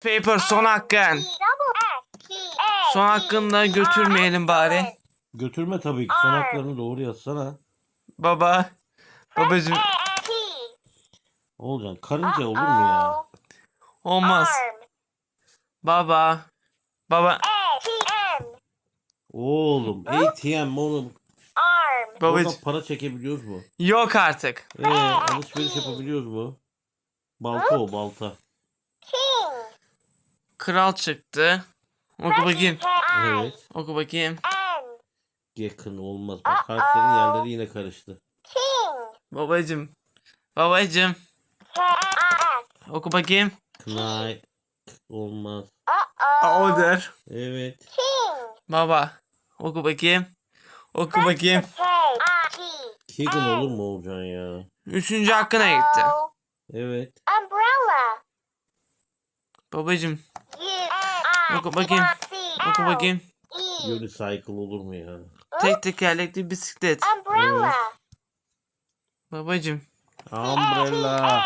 Paper son hakkın. Son hakkında götürmeyelim bari. Götürme tabii ki. Son haklarını doğru yazsana. Baba. Babacım Olcan karınca olur mu ya? olmaz. Baba. Baba. Oğlum ATM oğlum. Babacım. Oradan para çekebiliyoruz mu? Yok artık. Ee, alışveriş yapabiliyoruz mu? Balta o balta. Kral çıktı. Oku bakayım. Evet. Oku bakayım. Yakın olmaz. Bak harflerin yerleri yine karıştı. Babacım. Babacım. Oku bakayım. Knight olmaz. Order. Evet. Baba. Oku bakayım. Oku bakayım. Keegan olur mu Olcan ya? Üçüncü hakkına gitti. Evet. Babacım. Oku bakayım. Oku bakayım. Unicycle olur mu ya? Tek tekerlekli bisiklet. Umbrella. Babacım. Umbrella.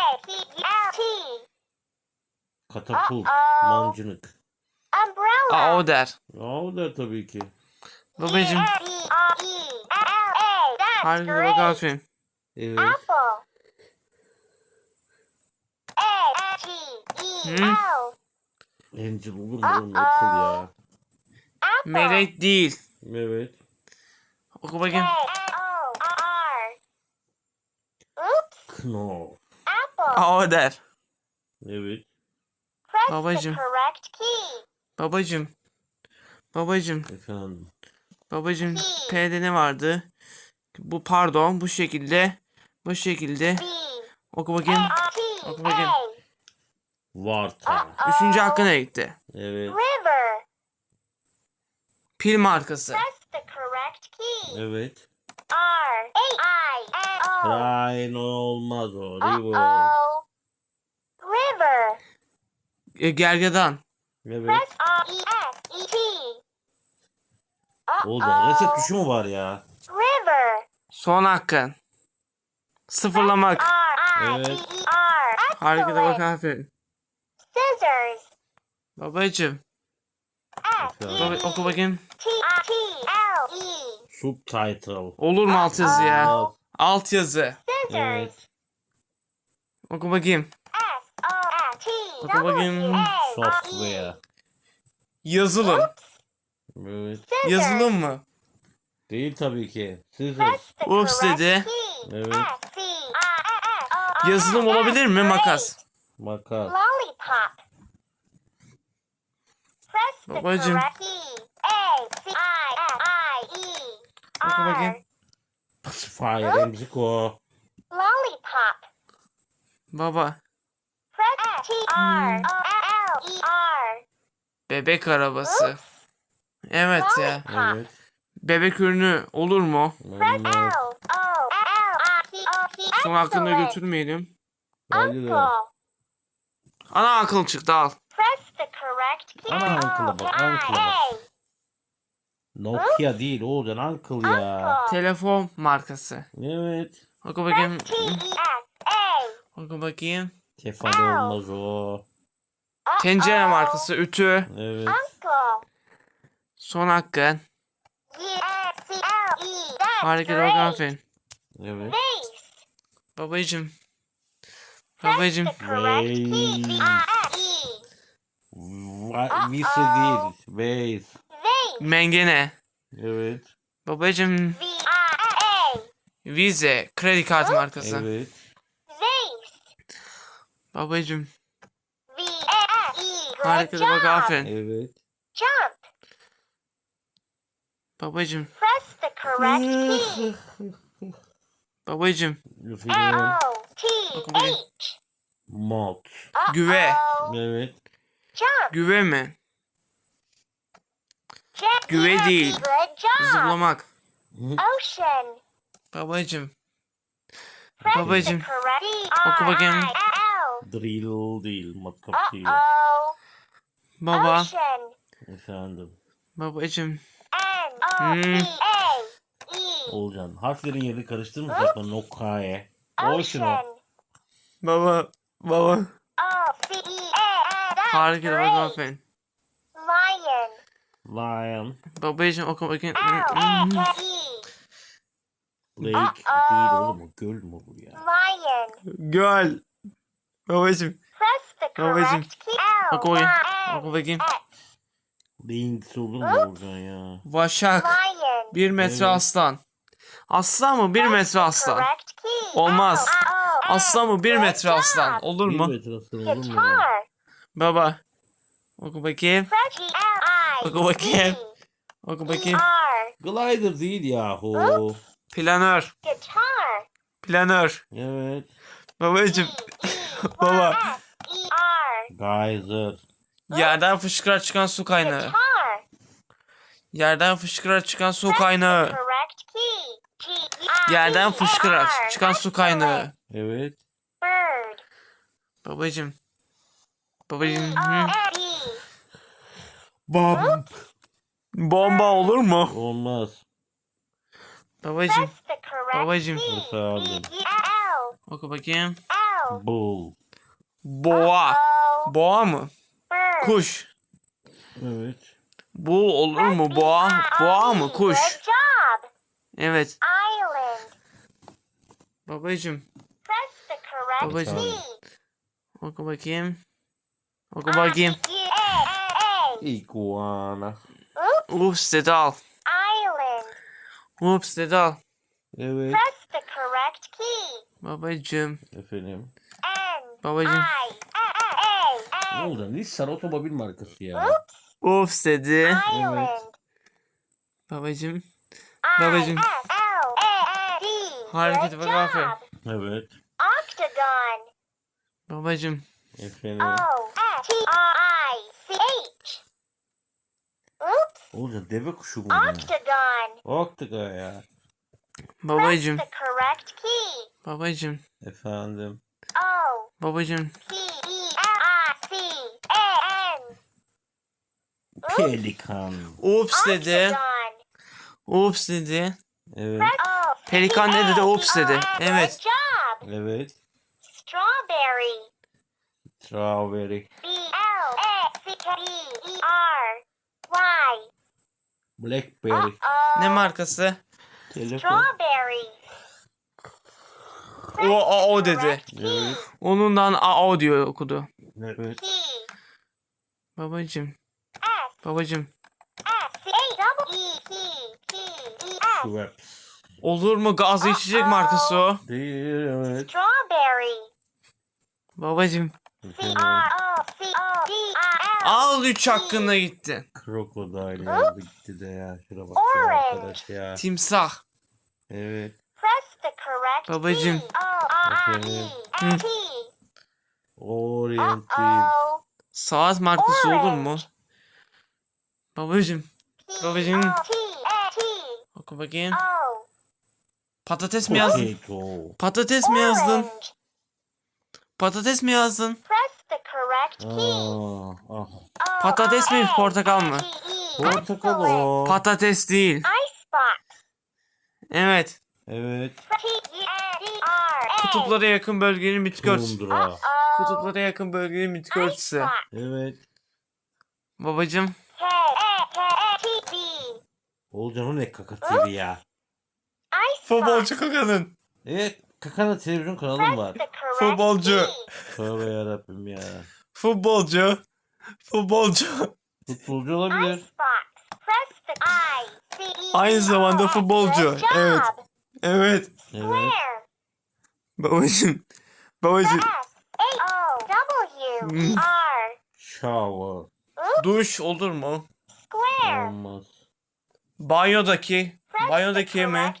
Katapult. Mancınık. Umbrella. Order. O da tabii ki. Babacım. Harika bak aferin. Evet. Apple. Hı? Angel olur mu oğlum? Apple ya. Melek değil. Evet. Oku bakayım. Kno. Order. Evet. Babacım. Babacım. Babacım. Efendim. Babacım. P'de ne vardı? Bu pardon. Bu şekilde. Bu şekilde. Oku bakayım. Oku bakayım. Varta. Üçüncü hakkına gitti. Evet. River. Pil markası. Press the correct key. Evet. R A I N O. Rhino olmaz o. River. Uh-oh. River. E, gergedan. Evet. Press R E S E T. Olcan reset tuşu mu var ya? River. Son hakkın. Sıfırlamak. R I E R. Harika da bak Excellent. aferin. Scissors. Babacım. S E Baba, oku bakayım. T T L E. Subtitle. Olur mu alt yazı ya? Alt yazı. Evet. Oku bakayım. S O T Oku bakayım. E A E. Software. Yazılım. Evet. Yazılım mı? Değil tabii ki. Scissors. Correct dedi. Evet. O Yazılım olabilir mi makas? Makas. Lollipop. Press the Babacım. correct key. A C I L I E. Oku bakayım. R. Pacifier. Emzik o. Lollipop. Baba. Press T R O L E R. Bebek arabası. Evet ya. Evet. Bebek ürünü olur mu? Press. L O L I P O P. Son hakkında Excellent. götürmeyelim. Bence de. Uncle. Ana akıl çıktı al. Press the correct key. Ana uncle'a bak, uncle'a bak. Nokia değil Olcan. Uncle ya. Telefon markası. Evet. Oku bakayım. T E S A. Oku bakayım. Tefal olmaz o. Tencere markası. Ütü. Evet. Uncle. Son hakkın. Y C L E. Harika bak aferin. Evet. Babacım. Press Babacım. the correct key. V I S E. Va- Vise değil. Vase. Vase. Mengene. Evet. Babacım. Vize. Kredi kartı markası. Evet. Babacım. V A E. Harika da bak aferin. Evet. Jump. Babacım. Press the correct key. Babacım. O T H. Mod. Güve. Evet. Jump. Güve mi? Jet Güve değil. Zıplamak. Ocean. Babacım. Babacım. Oku bakayım. R-I-L. Drill değil. Matkap değil. Baba. Ocean. Efendim. Babacım. E. Olcan. Harflerin yerini karıştırma zaten. Nokae. Ocean. Ocean. Baba. Baba. That's Harika bak great. aferin. Lion. Lion. Babacım oku bakayım. L A K E. Lake Uh-oh. değil oğlum göl mü bu ya? Lion. Göl. Babacım Babacım, key. L oku bakayım. Y Oku bakayım. Lynx olur mu Oğuzhan ya? Vaşak. Lion. Bir metre aslan. Aslan mı? Bir metre aslan. Olmaz. Aslan mı? Bir metre aslan. Olur Bir mu? metre aslan olur mu. Baba. Oku bakayım. Oku bakayım. D Oku E bakayım. Glider değil yahu. Planör. Planör. Evet. Babacım. E E Baba. E. Geyser. Yerden fışkırarak çıkan su kaynağı. Yerden fışkırarak çıkan su kaynağı. E Yerden E fışkırarak R. çıkan su kaynağı. Evet. Bird. Babacım. Babacım. O hı. N B. Bom. Bomba olur mu? Olmaz. Babacım. Babacım. aldın? B E. Oku bakayım. Bull. Boğa. Boğa mı? Kuş. Evet. Bu olur mu? Boğa. Boğa mı? Kuş. Evet. Babacım. Babacım. Oku bakayım. Oku bakayım. E A A. Iguana. Oops. Ups dedi al. Ups dedi al. Evet. Press the correct key. Babacım. Efendim. N. Babacım. I. Ne oldu? Nissan otomobil markası ya. Ups dedi. Island. Babacım. I Babacım. D. Hareketi Good bak, aferin. job. Evet. Octagon. Babacım. Efendim. O S T R I C H. Oops. Oğuzhan deve kuşu mu ya? Octagon. Oktika ya. Babacım. Press the correct key. Babacım. Efendim. O Babacım. P E L I C A N. Pelikan. Ups dedi. Octagon. Ups dedi. Evet. O Pelikan ne dedi? Ups dedi. Evet. Evet. Strawberry. Strawberry. B L A C K E R Y. Blackberry. Ne markası? Telefon. Strawberry. O o o dedi. Evet. Onundan a o diyor okudu. Evet. P Babacım. S Babacım. S A double E T T E S. Schweppes. Olur mu gazlı içecek markası o? Değil evet. Strawberry. Babacım. Al 3 hakkında gitti. Krokodil yazdı gitti de ya. Şuna bak ya arkadaş ya. Timsah. Evet. Babacım. E N T. Orient değil. Uh-oh. Saat markası olur mu? Babacım. Babacım. Oku bakayım. Patates mi yazdın? Potato. Patates mi yazdın? Orange. Patates mi yazdın? Press the correct key. Aa, ah. O Patates mi, portakal mı? E. Portakal o. Patates değil. Icebox. Evet. Evet. E A. Kutuplara yakın bölgenin bitki örtüsü. Tundra. Kutuplara yakın bölgenin bitki örtüsü. Icebox. Evet. Babacım. K A K A T B. Oğulcan o ne kakatıydı ya. Icebox. kakanın. Evet. Kakana televizyon kanalım var. Futbolcu. Tövbe yarabbim ya. Futbolcu. Futbolcu. Futbolcu olabilir. E. Aynı zamanda futbolcu. Evet. Evet. Evet. Babacım. Babacım. Shower. Duş olur mu? Square. Olmaz. Banyodaki. Banyodaki mi?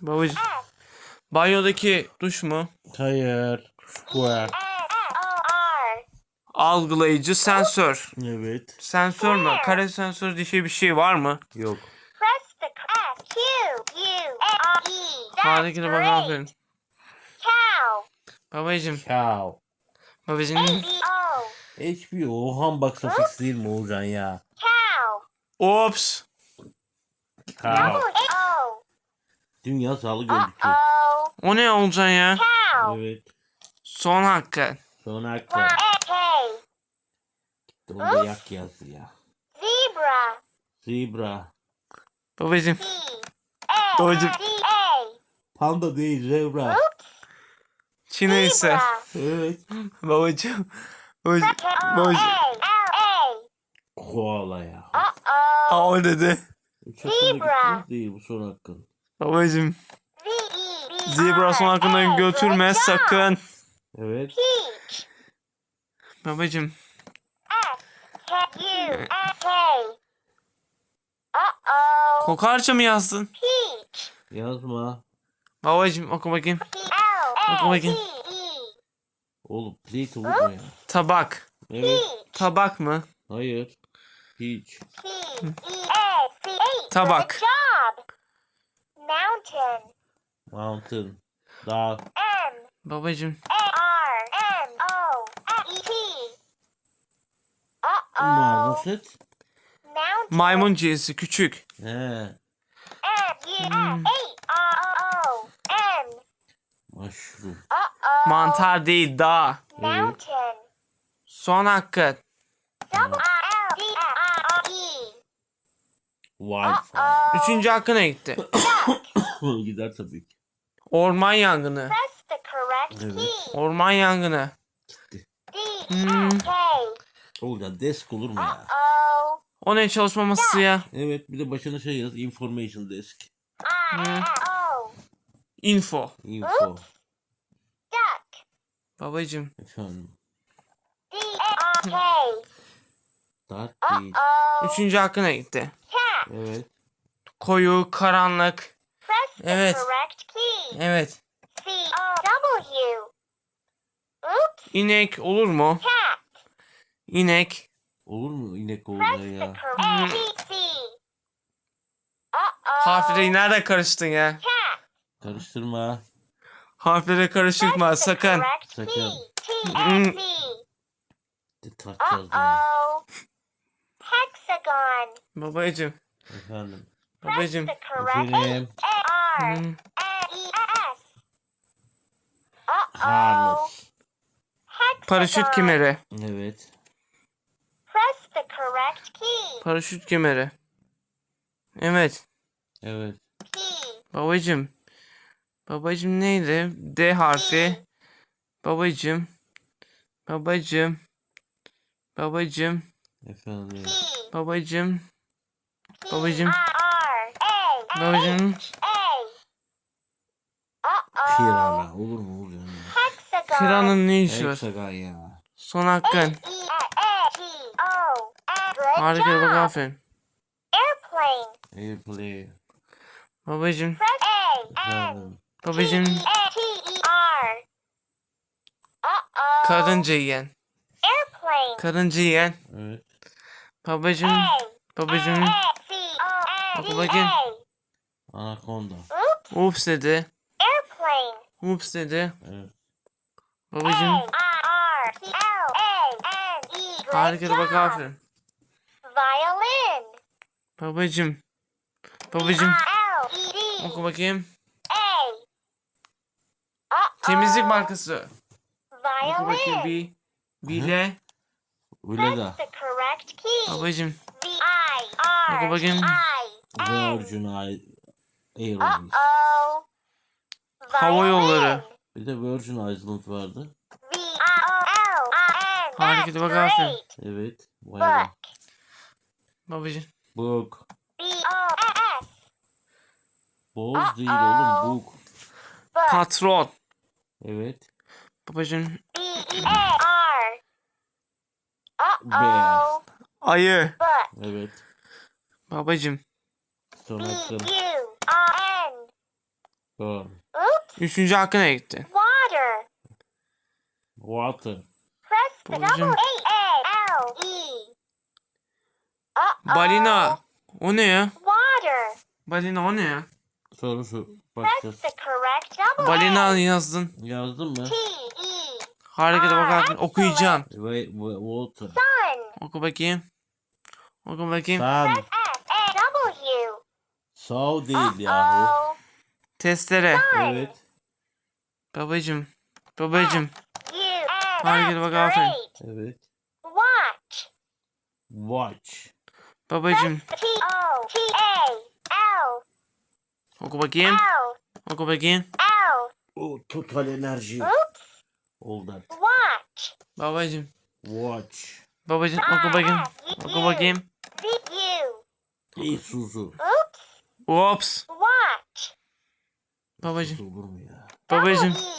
Babacım. S Banyodaki duş mu? Hayır. Square. Algılayıcı sensör. Evet. Sensör mü? Kare sensör diye bir şey var mı? Yok. Press the S Q U A R E. Harika bak aferin. Babacım. Cow. Babacım. HBO Hanbox Office değil mi Oğulcan ya? Cow. Ops. Cow. Dünya Sağlık Örgütü. O ne olacaksın ya? Cow. Evet. Son hakkı. Son hakkın. Y K. Onda yak yazdı ya. Zebra. Zebra. Babacım. Babacım. Panda değil zebra. Çin ise. Evet. Babacım. Babacım. Babacım. Koala ya. Aa o dedi. Üç hakkında Zebra. gittiniz değil bu son hakkın. Babacım. E Zebra son R hakkında A. götürme sakın. Evet. Peach. Babacım. K U S K. Uh oh. Kokarca mı yazdın? Peach. Yazma. Babacım oku bakayım. L A T bakayım. E. Oğlum plate olur mu ya? Tabak. Evet. Peach. Tabak mı? Hayır. Peach. P E. Tabak. Good job. Mountain. Mountain. Dağ. M Babacım. A R M O E T. Uh oh. Mountain. Maymun cinsi küçük. He. M U S H R O M. Mushroom. Uh oh. Mantar değil dağ. Mountain. Son hakkı. Double I L D I E. Uh Üçüncü hakkına gitti. Gider tabii ki. Orman yangını. Press the correct Evet. key. Orman yangını. D Hmm. S K. Desk olur mu ya? Oh. O ne çalışma masası ya? Evet bir de başına şey yaz. Information desk. I O. Info. Info. Duck. Babacım. Efendim. D A R K. Dark değil. Üçüncü hakkına gitti. Cat. Evet. Koyu, karanlık. Evet. Evet. İnek olur mu? Cat. İnek. Olur mu inek olur ya? oh. Harfleri nerede karıştın ya? Cat. Karıştırma. Harflere karıştırma sakın. Sakın. Hmm. Uh oh. Hexagon. Babacım. Efendim. Babacım. Efendim. Hmm. N S. Harness. Hexagon. Paraşüt kemeri. Evet. Press the correct key. Paraşüt kemeri. Evet. Evet. Babacım. Babacım neydi? D harfi. Babacım. Babacım. Babacım. Efendim. Babacım. P Babacım. I R A Babacım. Uh oh. Pirana. Olur mu olur? Hexagon. Piranın ne işi var? Hexagon ya. Son hakkın. E. Good Harika bak aferin. Airplane. Airplay. Babacım. Babacım. E R. Uh oh. Karınca yiyen. Airplane. Karınca yiyen. Evet. Babacım. A Babacım. A C O N Oku D bakayım. A. Anaconda. Oops. Ups dedi. Airplane. Ups dedi. Evet. Babacım. A R C L A N E. Harika bak aferin. Violin. Babacım. Babacım. L E D Oku bakayım. Temizlik markası. Oku bakayım Violin. bir. Bile. Correct key. Babacım. V I R Oku bakayım. Virgin Air- Airways. Uh-oh. Hava yolları. Bir de Virgin Island vardı. V I O L I N. Harika, That's bak aferin. great. Evet. Vay be. Book. Babacım. Book. Boz değil oğlum. Book. Patron. Evet. Babacım. B E. Bear. Ayı. Evet. Babacım. Son B hakkın. U R N. Burn. Oops. Üçüncü hakkına gitti. Water. Water. Press the double A L E. Balina. O ne ya? Water. Balina o ne ya? Soru şu. Press Bakacağız. the correct double Balina yazdın. Yazdın mı? T E. Harika bak aferin. Okuyacağım. Ve, ve water. Sun. Oku bakayım. Oku bakayım. Sun. S A W. Sağ değil yahu. Uh-oh. Testere. Evet. Babacım. Babacım. U Hareket bak aferin. Evet. Watch. Watch. Babacım T O T A L oku bakayım. L Oku bakayım. L. O total enerji. Oops. That. Watch. Babacım. Watch. Babacım oku bakayım. Oku bakayım. İyi Suzu. Oops. Ops. Watch. Babacım. Olur mu ya? Babacım. E.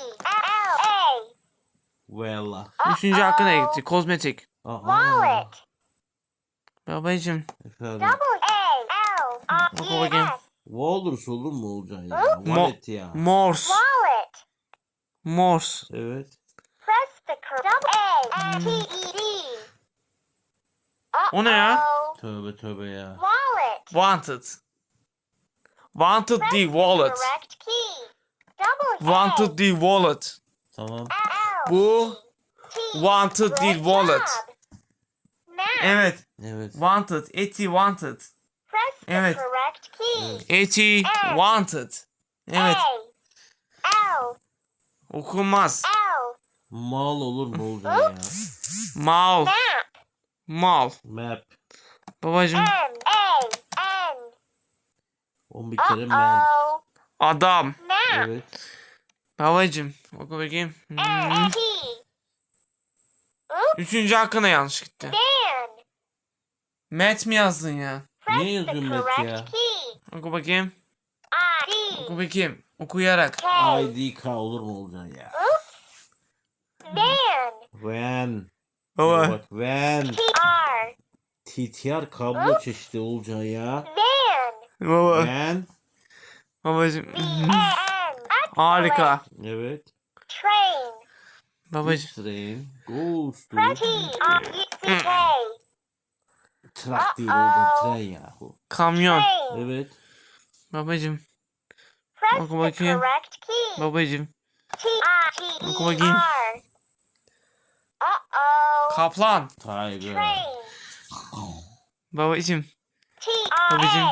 Valla. Üçüncü hakkına gitti. Kozmetik. Aha. Wallet. Babacım. Efendim. Double A L R Oku E bakayım. S. Walrus olur mu olacaksın ya? Wallet ya. Morse. Wallet. Morse. Evet. Press the A T E D. O ne ya? Tövbe tövbe ya. Wallet. Wanted. Wanted the wallet. correct key. Double Wanted the wallet. Tamam. Bu wanted the wallet. Evet. Evet. Wanted. Eti wanted. Evet. correct key. Eti wanted. Evet. Okunmaz. L Mal olur mu olacaksın ya? Mal. Mal. Map. Babacım. M. 11 kere man. Adam. Evet. Babacım. Oku bakayım. Hmm. M T. Oops. Üçüncü hakkına yanlış gitti. Matt mi yazdın ya? Niye yazıyorsun Matt ya? Oku bakayım. Oku bakayım. Okuyarak. K. IDK olur mu olacaksın ya? Dan. Van. Baba. Bak van. T R. TTR kablo çeşidi olacaksın ya. Van. Baba. Van. Babacım. Harika. Evet. Train. Babacım. Train. Ghost. T R E C K. Trak değil Uh-oh. oradan tren yahu. Kamyon. Train. Evet. Babacım. Press Oku bakayım. Babacım. Oku E bakayım. Kaplan. Tiger. Train. Babacım. R Babacım.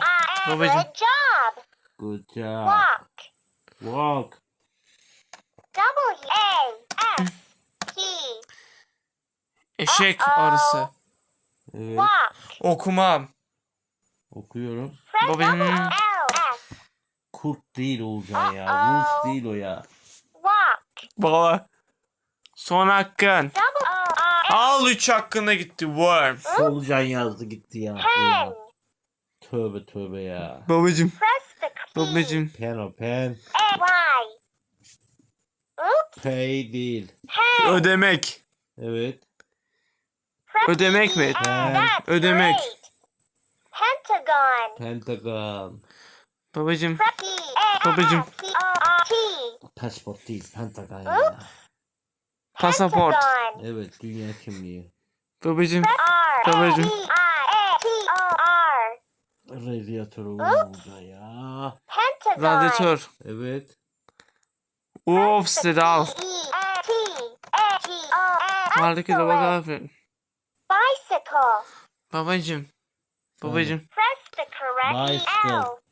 Babacım. Good job. Good job. Walk. Walk. W A S T. Eşek Uh-oh. arısı. Evet. Walk. Okumam. Okuyorum. Babacım. L S. Kurt değil olacaksın ya. Uh-oh. Wolf değil o ya. Walk. Baba. Son hakkın. Double O R Al 3 hakkına gitti. Worm. Solucan yazdı gitti ya. Pen. Tövbe tövbe ya. Babacım. Babacım. Pen o pen. Pay değil. Ödemek. Evet. Ödemek mi? Pen. Ödemek. Pentagon. Pentagon. Babacım. Babacım. P O R T. Pasport değil. Pentagon ya. Pasaport. Evet. Dünya kimliği. Babacım. Babacım. Radyatör olur olacaksın ya. Pentagon. Radyatör. Evet. Ups dedi al. E A T A T O R. Harekete bak aferin. Bicycle. Babacım. Babacım. Press the correct Bicycle.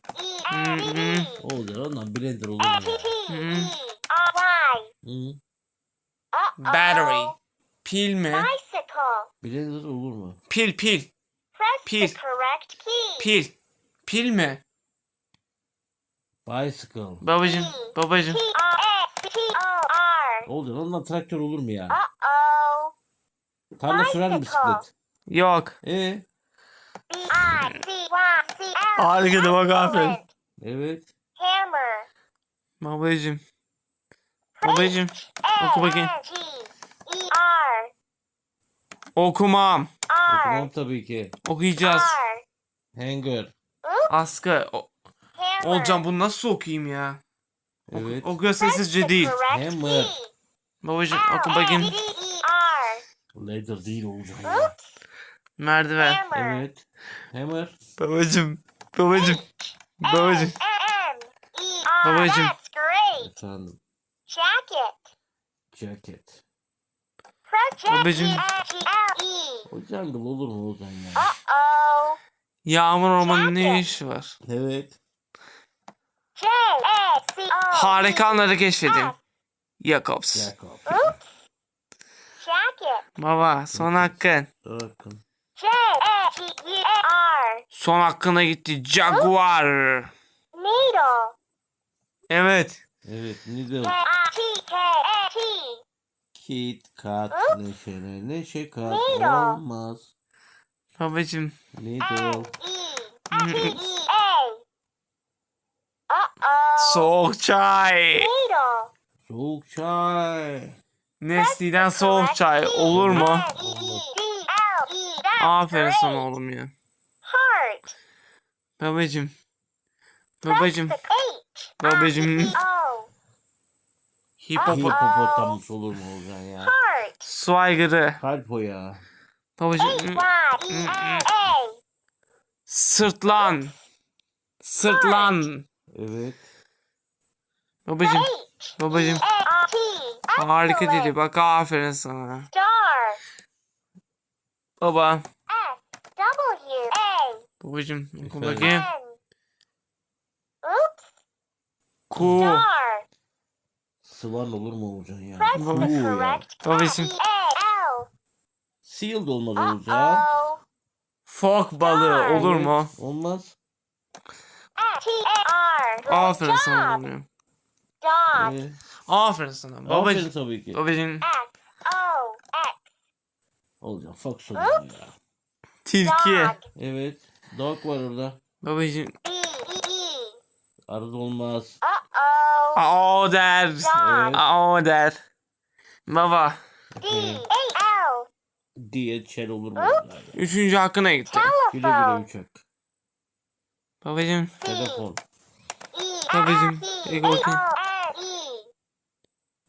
L E N D D. Olacaksın ondan blender olur E Y. Battery. Pil mi? Bicycle. Blender olur mu? Pil pil. Pil. the correct key. Pil. Pil mi? Bicycle. Babacım. Babacım. T R S T O R. Olacaksın ondan traktör olur mu ya? Tarla sürer mi Bicycle. bisiklet? Yok. E B I C Y C L. Harekete bak aferin. Evet. Hammer. Babacım. Babacım. Oku bakayım. E. Okumam. Okumam R. tabii ki. Okuyacağız. R. Hanger. Askı. O. Olcan bunu nasıl okuyayım ya? Evet. Press sessizce değil. Hammer. Babacım oku bakayım. D E R. Leather değil olacaksın ya. Merdiven. Hammer. Evet. Hammer. Babacım. Babacım. Babacım. E. Babacım. Efendim. Jacket. Jacket. Babacım. J G L E. O jungle olur mu olacaksın ya? Yağmur ormanının ne işi var? Evet. J A C O. Harika anları keşfedin. Jacobs. Jacob. Baba son hakkın. Bakın. R. Son hakkına gitti. Jaguar. Needle. Evet Evet. K needle. Kit kat neşene neşe kat olmaz. Babacım. Needle. N E oh. Soğuk çay. Soğuk çay. Nesli'den soğuk çay. Olur mu? E Aferin sana oğlum ya. Babacım. Babacım. H. Babacım. Hipopotamus olur mu Ozan ya? Heart. Su aygırı. Kalp o ya. E. Sırtlan. Sırtlan. Evet. Babacım. A T. Harika dedi. Bak aferin sana. Baba. S. W. A. Babacım. Oku bakayım. Ku. Star. Sıvan olur mu Ozan ya? Kuğu ya. A. L. Seal de olmaz oh. Fok balığı olur mu? Olmaz. Aferin sana. Dog. Evet. Aferin sana. Aferin Babacım. tabii ki. Babacım. F O X. Olacak. Fox olur ya. Tilki. Dog. Evet. Dog var orada. Babacım. B E E. Arada olmaz. Uh oh. Aa der. Aa der. Baba. D. A L. Diye çel olur mu? Üçüncü hakkına gitti. Güle güle Telephone. uçak. Babacım. Telefon. E Babacım, E bakayım. N E.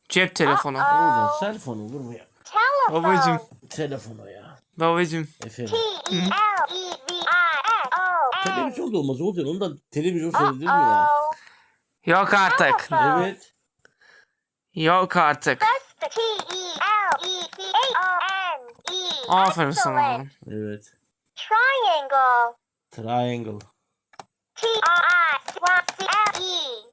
Cep telefonu. Cell phone olur mu ya? Babacım. Telefon o ya. Babacım. T Efendim. E L E V I S O N. Televizyon da olmaz Ozan. Ondan televizyon seyredilir mi ya? Yok artık. Evet. Yok artık. E E E. Aferin sana. Evet. Triangle. Triangle. T R I Y C L E.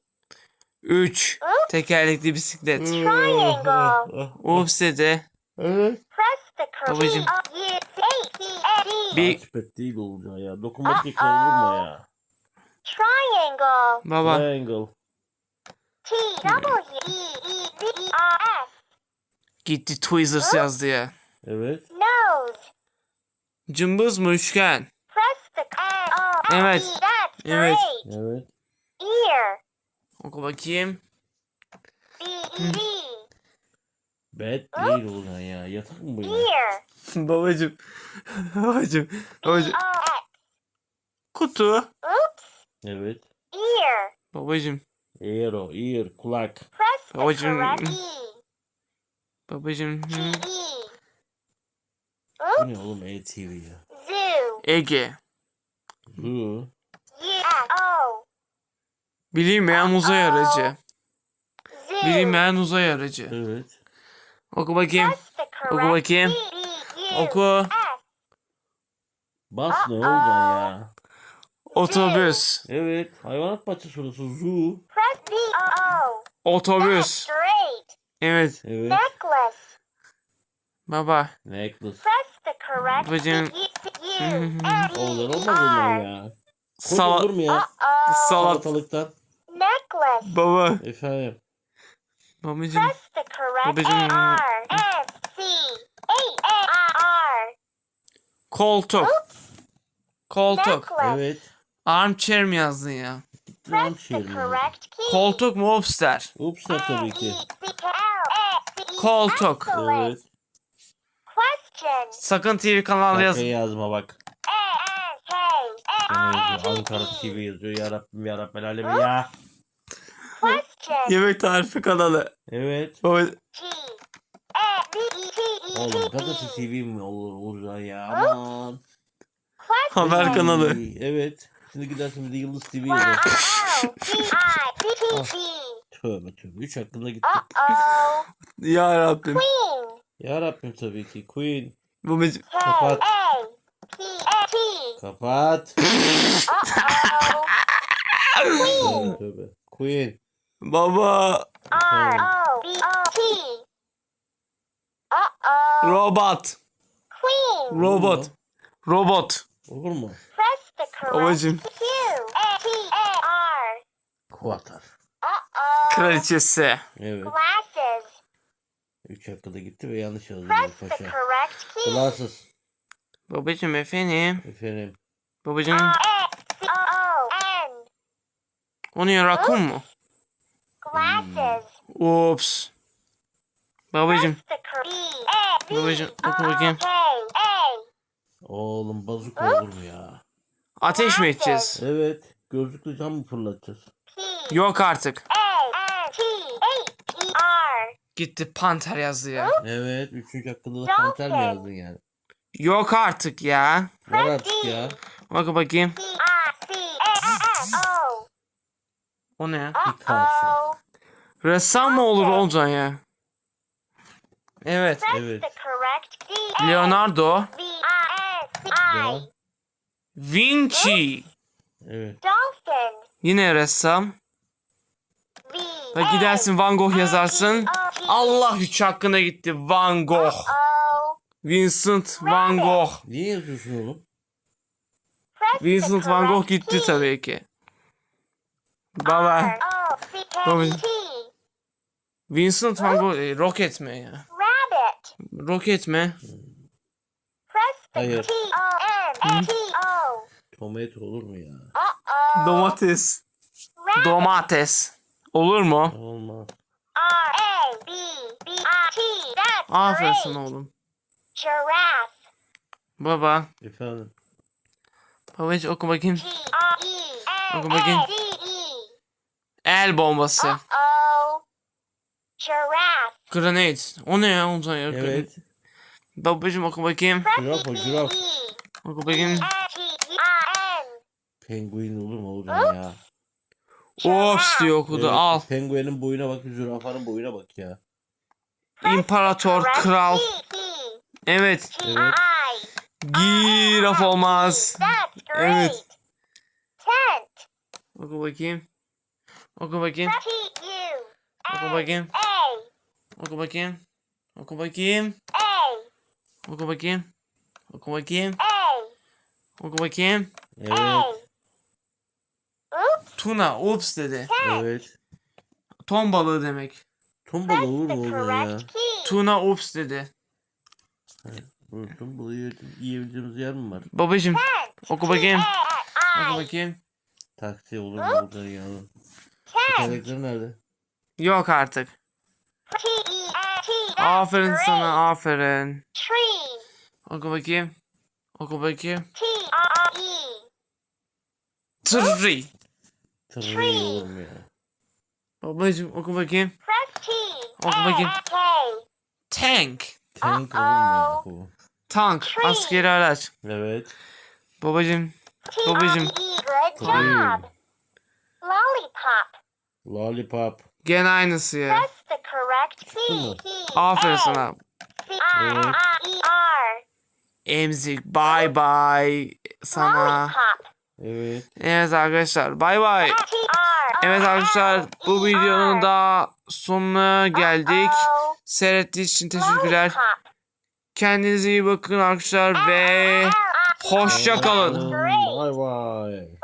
Üç. Tekerlekli bisiklet. Triangle. Ups dedi. Evet. Babacım. Bir- Touchpad değil olacağı ya. Dokunmatik ekran olur mu ya? Triangle. Baba. Triangle. T W E E E R S. Gitti Tweezers yazdı ya. Evet. Nose. Cımbız mı üçgen? Press the N E. Evet. That's Evet. great. Evet. Ear. Oku bakayım. B E D. Bed değil olacağı ya. Yatak mı bu ya? Ear. Babacım. Babacım. Babacım. O X. Kutu. Oops. Evet. Ear. Babacım. Ear o. Ear. Kulak. Babacım. E. Babacım. E. Bu ne oğlum ETV ya? Zoo. Ege. Bu. U S O. Bilinmeyen uzay aracı. Zoo. Bilinmeyen uzay aracı. Evet. Oku bakayım. Oku bakayım. E Oku. Bas ne olacağı ya? Otobüs. Evet. Hayvanat bahçesi orası. Zoo. Press. Otobüs. Evet. Evet. Necklace. Baba. Necklace. Press Oğlan E olmaz onlar R. ya. Sal olur mu ya? Uh-oh. salat. Salatalıktan. Necklace. Baba. Efendim. Press Babacım. the correct Babacım. A R S C A A R. Koltuk. Koltuk. Necklace. Evet. Armchair mi yazdın ya? Koltuk mu Upster? Ups ne tabii ki. E-C-K-L-S-E. Koltuk. Evet. Question. Sakın TV kanalı yaz. Arkaya yazma bak. Yazıyor? Ankara TV yazıyor. Ya Rabbim ya Rabbel alemi ya. Yemek tarifi kanalı. Evet. Baba. G. A-B-E-T-E-T-E. Oğlum gazete TV mi olur olur ya aman. Haber kanalı. Evet. Şimdi gidersin bir de Yıldız TV yazar. G-I-T-T-E. Tövbe tövbe. Üç hakkında gitti. Ya Rabbim. Queen. Ya Rabbim tabii ki. Queen. Babacım. Kapat. K-A-P-A-T. Kapat. Uh-oh. tövbe. Queen. Baba. Robot. Queen. Robot. Robot. Olur mu? Babacım. Q. A T A R. Kuatar. Kraliçesi. Evet. Glasses. 3 hakkında gitti ve yanlış yazdı paşa. Glasses. Babacım efendim. Efendim. Babacım O ne rakun mu? Glasses. Ups. Babacım. Babacım oku bakayım. Oğlum bazuk olur mu ya? Ateş mi edeceğiz? Evet. Gözlüklü cam mı fırlatacağız? Yok artık. A N T H E R. Gitti panter yazdı ya. Evet. Üçüncü hakkında da panter mi yazdın yani? Yok artık ya. Var artık ya. Bak bakayım. S O. O ne ya? Ressam mı olur olacaksın ya? Evet. Evet. Leonardo. Devam. Vinci. Evet. Dolphin. Yine ressam. V Ve gidersin Van Gogh yazarsın. Allah üç hakkına gitti. Van Gogh. Vincent Van Gogh. Niye yazıyorsun oğlum? Vincent Van Gogh gitti tabii ki. Baba. Vincent Van Gogh e, roket mi ya? Rabbit. Roket mi? Press the Hayır. T Tomato olur mu ya? Domates. Domates. Olur mu? Olmaz. R A B B I T. That's Aferin great. oğlum. Giraffe. Baba. Efendim. Babacım oku bakayım. G R E Oku N bakayım. A D E. El bombası. Giraffe. Grenade. O ne ya olacaksın ya? Evet. Babacım oku bakayım. Jiraf o jiraf. Oku bakayım. Penguin olur mu oğlum ya? Ops diyor okudu. Evet, Al. Penguenin boyuna bak, zürafanın boyuna bak ya. İmparator, kral. Evet. Evet. Giraf olmaz. That's great. Evet. Tent. Oku bakayım. Oku bakayım. T U Oku bakayım. A Oku bakayım. Oku bakayım. A Oku bakayım. Oku bakayım. A Oku bakayım. Evet. Tuna. Ups dedi. Evet. Ton balığı demek. Ton balığı olur mu oğlum ya? Tuna ups dedi. Ton balığı yiye- yiyebileceğimiz yer mi var? Babacım. Oku bakayım. Oku bakayım. Taksi olur mu oğlum ya? Tekerlekler nerede? Yok artık. Aferin sana aferin. Oku bakayım. Oku bakayım. T R. Tree. Mu ya? Babacım oku bakayım. Press T. Oku bakayım. Tank. Tank olur mu bu? Tank. Askeri araç. Evet. Babacım. Babacım. E. Good Tree. job. Lollipop. Lollipop. Gene aynısı ya. Press the correct. Aferin sana. C I E R. Emzik. Bye bye sana. Lollipop. Evet. Evet arkadaşlar. Bye bye. T R. Evet arkadaşlar bu videonun da sonuna geldik. Seyrettiğiniz için teşekkürler. Kendinize iyi bakın arkadaşlar ve hoşça kalın. Bye bye.